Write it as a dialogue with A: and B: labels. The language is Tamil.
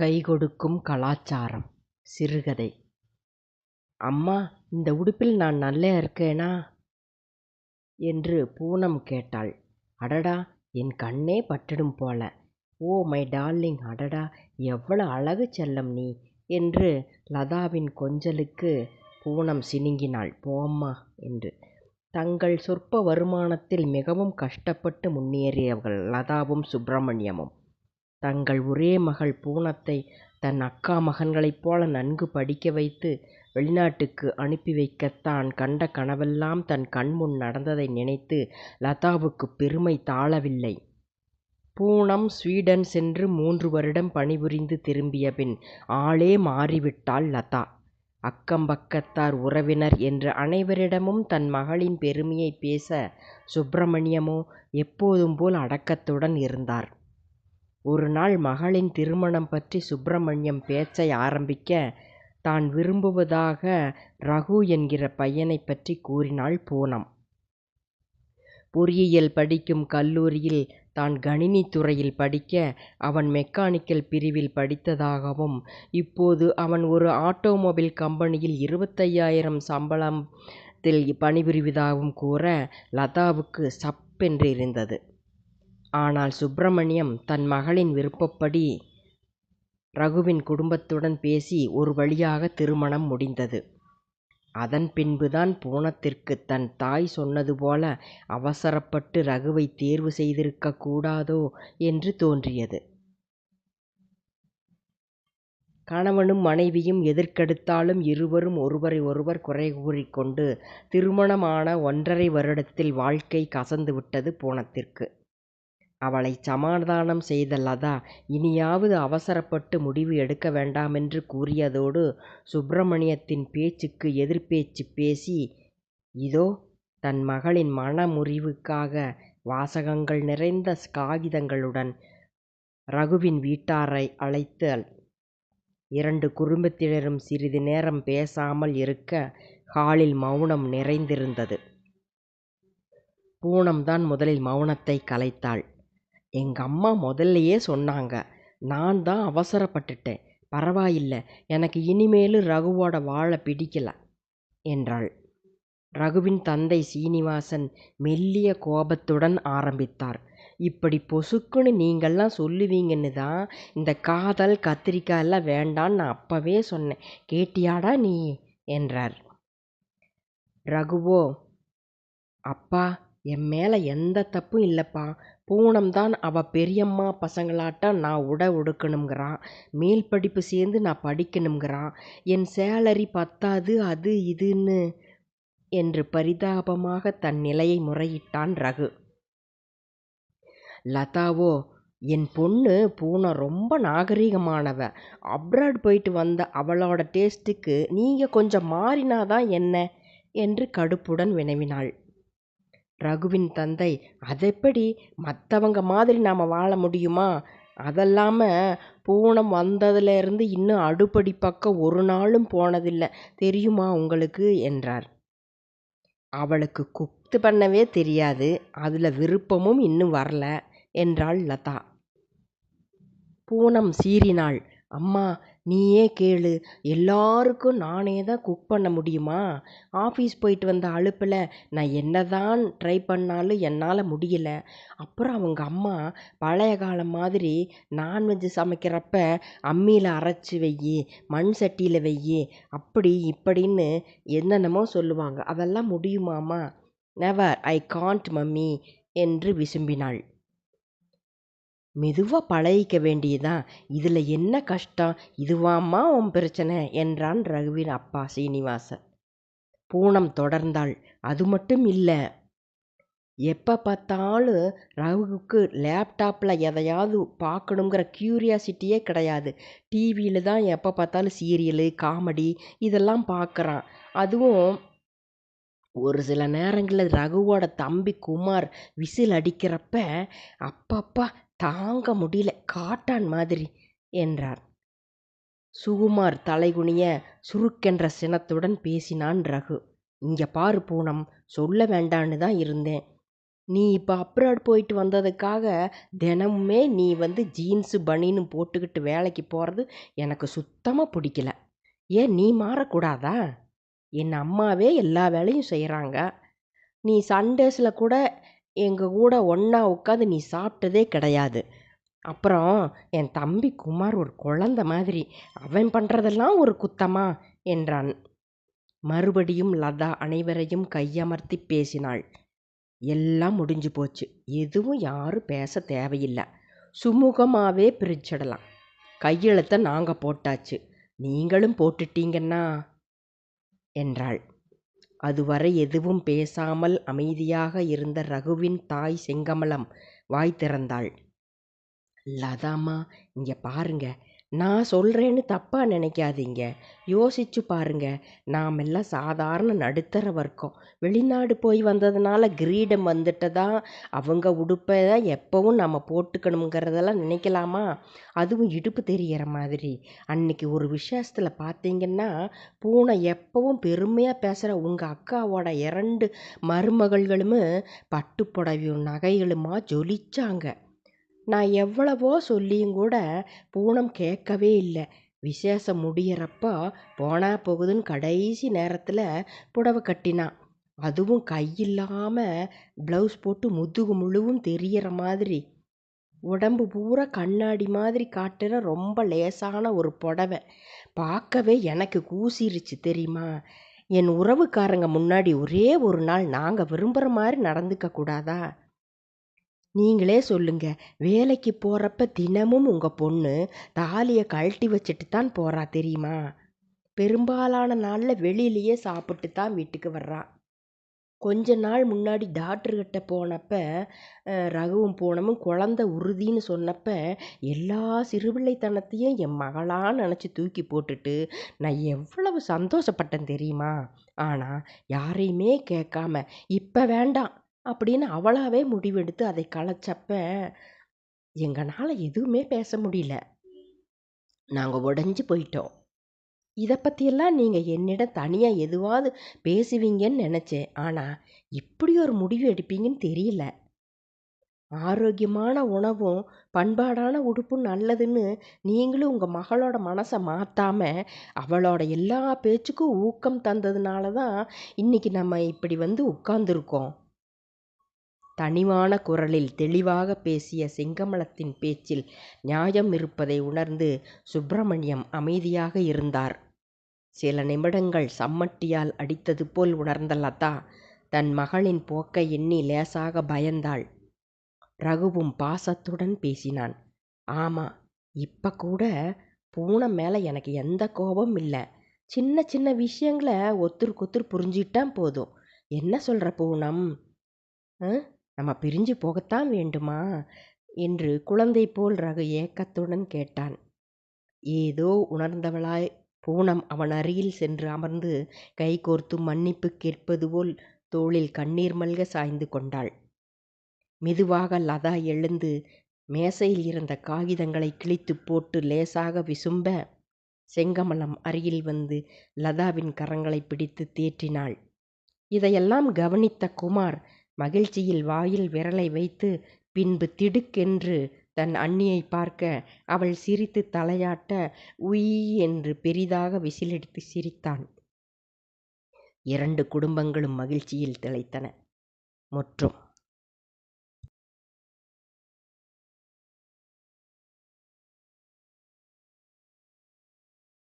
A: கைகொடுக்கும் கலாச்சாரம் சிறுகதை. அம்மா இந்த உடுப்பில் நான் நல்லா இருக்கேனா? என்று பூனம் கேட்டாள். அடடா என் கண்ணே பட்டுடும் போல. ஓ மை டார்லிங் அடடா எவ்வளவு அழகு செல்லம் நீ என்று லதாவின் கொஞ்சலுக்கு பூனம் சினுங்கினாள். போம்மா என்று. தங்கள் சொற்ப வருமானத்தில் மிகவும் கஷ்டப்பட்டு முன்னேறியவர்கள் லதாவும் சுப்பிரமணியமும். தங்கள் ஒரே மகள் பூனத்தை தன் அக்கா மகன்களைப் போல நன்கு படிக்க வைத்து வெளிநாட்டுக்கு அனுப்பி வைக்கத்தான் கண்ட கனவெல்லாம் தன் கண்முன் நடந்ததை நினைத்து லதாவுக்கு பெருமை தாழவில்லை. பூனம் ஸ்வீடன் சென்று மூன்று வருடம் பணிபுரிந்து திரும்பிய பின் ஆளே மாறிவிட்டாள் லதா. அக்கம்பக்கத்தார் உறவினர் என்று அனைவரிடமும் தன் மகளின் பெருமையை பேச சுப்பிரமணியமோ எப்போதும் போல் அடக்கத்துடன் இருந்தார். ஒரு நாள் மகளின் திருமணம் பற்றி சுப்பிரமணியம் பேச்சை ஆரம்பிக்க தான் விரும்புவதாக ரகு என்கிற பையனைப் பற்றி கூறினாள் பூனம். பொறியியல் படிக்கும் கல்லூரியில் தான் கணினி துறையில் படிக்க அவன் மெக்கானிக்கல் பிரிவில் படித்ததாகவும் இப்போது அவன் ஒரு ஆட்டோமொபைல் கம்பெனியில் இருபத்தையாயிரம் சம்பளத்தில் பணிபுரிவதாகவும் கூற லதாவுக்கு சப்பென்று இருந்தது ஆனால் சுப்பிரமணியம் தன் மகளின் விருப்பப்படி ரகுவின் குடும்பத்துடன் பேசி ஒரு வழியாக திருமணம் முடிந்தது. அதன் பின்புதான் பூனத்திற்கு தன் தாய் சொன்னது போல அவசரப்பட்டு ரகுவை தேர்வு செய்திருக்க கூடாதோ என்று தோன்றியது. கணவனும் மனைவியும் எதற்கெடுத்தாலும் இருவரும் ஒருவரை ஒருவர் குறை கூறிக்கொண்டு திருமணமான ஒன்றரை வருடத்தில் வாழ்க்கை கசந்துவிட்டது பூனத்திற்கு. அவளை சமாதானம் செய்த லதா இனியாவது அவசரப்பட்டு முடிவு எடுக்க வேண்டாமென்று கூறியதோடு சுப்பிரமணியத்தின் பேச்சுக்கு எதிர்பேச்சு பேசி இதோ தன் மகளின் மனமுறிவுக்காக வாசகங்கள் நிறைந்த காகிதங்களுடன் ரகுவின் வீட்டாரை அழைத்து இரண்டு குடும்பத்தினரும் சிறிது நேரம் பேசாமல் இருக்க ஹாலில் மௌனம் நிறைந்திருந்தது. பூனம்தான் முதலில் மௌனத்தை கலைத்தாள். எங்கள் அம்மா முதல்லையே சொன்னாங்க நான் தான் அவசரப்பட்டுட்டேன் பரவாயில்லை எனக்கு இனிமேலும் ரகுவோட வாழ பிடிக்கல என்றாள். ரகுவின் தந்தை சீனிவாசன் மெல்லிய கோபத்துடன் ஆரம்பித்தார். இப்படி பொசுக்குன்னு நீங்கள்லாம் சொல்லுவீங்கன்னு தான் இந்த காதல் கத்திரிக்காய் எல்லாம் வேண்டான்னு நான் அப்பவே சொன்னேன். கேட்டியாடா நீ? என்றார். ரகுவோ அப்பா என் மேலே எந்த தப்பும் இல்லைப்பா. பூனம்தான் அவள் பெரியம்மா பசங்களாட்டம் நான் உடை உடுக்கணுங்கிறான் மேல் படிப்பு சேர்ந்து நான் படிக்கணுங்கிறான் என் சேலரி பத்தாது அது இதுன்னு என்று பரிதாபமாக தன் நிலையை முறையிட்டான் ரகு. லதாவோ என் பொண்ணு பூனை ரொம்ப நாகரீகமானவ. அப்ராட் போயிட்டு வந்த அவளோட டேஸ்ட்டுக்கு நீங்கள் கொஞ்சம் மாறினாதான் என்ன? என்று கடுப்புடன் வினவினாள். ரகுவின் தந்தை அதெப்படி மற்றவங்க மாதிரி நாம் வாழ முடியுமா? அதல்லாமல் பூனம் வந்ததுலேருந்து இன்னும் அடுப்படி பக்கம் ஒரு நாளும் போனதில்லை. தெரியுமா உங்களுக்கு? என்றார். அவளுக்கு குத்து பண்ணவே தெரியாது. அதில் விருப்பமும் இன்னும் வரல என்றாள் லதா. பூனம் சீறினாள். அம்மா நீயே கேளு. எல்லாருக்கும் நானே தான் குக் பண்ண முடியுமா? ஆஃபீஸ் போயிட்டு வந்த அலுப்பில் நான் என்ன தான் ட்ரை பண்ணாலும் என்னால் முடியல. அப்புறம் அவங்க அம்மா பழைய காலம் மாதிரி நான்வெஜ் சமைக்கிறப்ப அம்மியில் அரைச்சி வெய்யி மண் சட்டியில் வெய்யி அப்படி இப்படின்னு என்னென்னமோ சொல்லுவாங்க. அதெல்லாம் முடியுமாம்மா? நெவர் ஐ காண்ட் மம்மி என்று விசும்பினாள். மெதுவாக பழகிக்க வேண்டியதான் இதில் என்ன கஷ்டம்? இதுவாம்மா உன் பிரச்சனை? என்றான் ரகுவின் அப்பா சீனிவாசன். பூனம் தொடர்ந்தாள். அது மட்டும் இல்லை. எப்போ பார்த்தாலும் ரகுவுக்கு லேப்டாப்பில் எதையாவது பார்க்கணுங்கிற க்யூரியாசிட்டியே கிடையாது. டிவியில் தான் எப்போ பார்த்தாலும் சீரியலு காமெடி இதெல்லாம் பார்க்குறான். அதுவும் ஒரு சில நேரங்களில் ரகுவோட தம்பி குமார் விசில் அடிக்கிறப்ப அப்பப்பா தாங்க முடியல காட்டான் மாதிரி என்றார் சுகுமார் தலைகுனிய சுருக்கென்ற சினத்துடன் பேசினான் ரகு. இங்க பாரு பூனம் சொல்ல வேண்டான்னு தான் இருந்தேன். நீ இப்போ அப்ராட் போயிட்டு வந்ததுக்காக தினமுமே நீ வந்து ஜீன்ஸு பனின்னு போட்டுக்கிட்டு வேலைக்கு போகிறது எனக்கு சுத்தமாக பிடிக்கல. ஏன் நீ மாறக்கூடாதா? என் அம்மாவே எல்லா வேலையும் செய்கிறாங்க நீ சண்டேஸில் கூட எங்கள் கூட ஒன்றா உட்காந்து நீ சாப்பிட்டதே கிடையாது. அப்புறம் என் தம்பி குமார் ஒரு குழந்த மாதிரி. அவன் பண்ணுறதெல்லாம் ஒரு குத்தமா? என்றான். மறுபடியும் லதா அனைவரையும் கையமர்த்தி பேசினாள். எல்லாம் முடிஞ்சு போச்சு. எதுவும் யாரும் பேச தேவையில்லை. சுமூகமாகவே பிரிச்சிடலாம். கையெழுத்தை நாங்கள் போட்டாச்சு. நீங்களும் போட்டுட்டீங்கன்னா? என்றாள். அதுவரை எதுவும் பேசாமல் அமைதியாக இருந்த ரகுவின் தாய் செங்கமலம் வாய் திறந்தாள். லதாம்மா இங்கே பாருங்க. நான் சொல்கிறேன்னு தப்பாக நினைக்காதீங்க. யோசிச்சு பாருங்க. நாம் எல்லாம் சாதாரண நடுத்தர வர்க்கம். வெளிநாடு போய் வந்ததுனால கிரீடம் வந்துட்டதா? அவங்க உடுப்பை தான் எப்போவும் நம்ம போட்டுக்கணுங்கிறதெல்லாம் நினைக்கலாமா? அதுவும் இடுப்பு தெரிகிற மாதிரி. அன்னைக்கு ஒரு விசேஷத்தில் பார்த்தீங்கன்னா பூனை எப்பவும் பெருமையாக பேசுகிற உங்கள் அக்காவோட இரண்டு மருமகள்களும் பட்டுப்புடவையும் நகைகளுமா ஜொலிச்சாங்க. நான் எவ்வளவோ சொல்லியும் கூட பூனம் கேட்கவே இல்லை. விசேஷம் முடியிறப்போ போனா போகுதுன்னு கடைசி நேரத்தில் புடவை கட்டினான். அதுவும் கையில்லாமல் ப்ளவுஸ் போட்டு முதுகு முழுவும் தெரியற மாதிரி. உடம்பு பூரா கண்ணாடி மாதிரி காட்டுற ரொம்ப லேசான ஒரு புடவை. பார்க்கவே எனக்கு கூசிருச்சு தெரியுமா? என் உறவுக்காரங்க முன்னாடி ஒரே ஒரு நாள் நாங்கள் விரும்புகிற மாதிரி நடந்துக்க கூடாதா? நீங்களே சொல்லுங்க. வேலைக்கு போகிறப்ப தினமும் உங்கள் பொண்ணு தாலியை கழட்டி வச்சுட்டு தான் போகிறா தெரியுமா? பெரும்பாலான நாளில் வெளியிலேயே சாப்பிட்டு தான் வீட்டுக்கு வர்றா. கொஞ்ச நாள் முன்னாடி டாக்டர்கிட்ட போனப்ப ரகுவும் போனமும் குழந்த உறுதின்னு சொன்னப்ப எல்லா சிறுபிள்ளைத்தனத்தையும் என் மகளாக நினச்சி தூக்கி போட்டுட்டு நான் எவ்வளவு சந்தோஷப்பட்டேன் தெரியுமா? ஆனால் யாரையுமே கேட்காம இப்போ வேண்டாம். அப்படின்னு அவளாவே முடிவெடுத்து அதை கலைச்சப்ப எங்களால் எதுவுமே பேச முடியல. நாங்கள் உடஞ்சி போயிட்டோம். இதை பற்றியெல்லாம் நீங்கள் என்னிடம் தனியாக எதுவாவது பேசுவீங்கன்னு நினச்சேன். ஆனால் இப்படி ஒரு முடிவு எடுப்பீங்கன்னு தெரியல. ஆரோக்கியமான உணவும் பண்பாடான உடுப்பும் நல்லதுன்னு நீங்களும் உங்கள் மகளோட மனசை மாற்றாம அவளோட எல்லா பேச்சுக்கும் ஊக்கம் தந்ததுனால தான் இன்னைக்கு நம்ம இப்படி வந்து உட்காந்துருக்கோம் தனிவான குரலில் தெளிவாக பேசிய செங்கமலத்தின் பேச்சில் நியாயம் இருப்பதை உணர்ந்து சுப்பிரமணியம் அமைதியாக இருந்தார். சில நிமிடங்கள் சம்மட்டியால் அடித்தது போல் உணர்ந்த லதா தன் மகளின் போக்கை எண்ணி லேசாக பயந்தாள். ரகுவும் பாசத்துடன் பேசினான். ஆமா இப்ப கூட பூனை மேல எனக்கு எந்த கோபம் இல்லை. சின்ன சின்ன விஷயங்களை ஒத்துருக்கு ஒத்துரு புரிஞ்சிட்டா போதும். என்ன சொல்ற பூனம்? ஆ? நம்ம பிரிஞ்சு போகத்தான் வேண்டுமா? என்று குழந்தை போல் ரகு ஏக்கத்துடன் கேட்டான். ஏதோ உணர்ந்தவளாய் பூனம் அவன் அருகில் சென்று அமர்ந்து கைகோர்த்து மன்னிப்பு கேட்பது போல் தோளில் கண்ணீர் மல்க சாய்ந்து கொண்டாள். மெதுவாக லதா எழுந்து மேசையில் இருந்த காகிதங்களை கிழித்து போட்டு லேசாக விசும்ப செங்கமலம் அருகில் வந்து லதாவின் கரங்களை பிடித்து தேற்றினாள். இதையெல்லாம் கவனித்த குமார் மகிழ்ச்சியில் வாயில் விரலை வைத்து பின்பு திடுக்கென்று தன் அண்ணியை பார்க்க அவள் சிரித்து தலையாட்ட உயி என்று பெரிதாக விசிலடித்து சிரித்தான். இரண்டு குடும்பங்களும் மகிழ்ச்சியில் திளைத்தன. முற்றும்.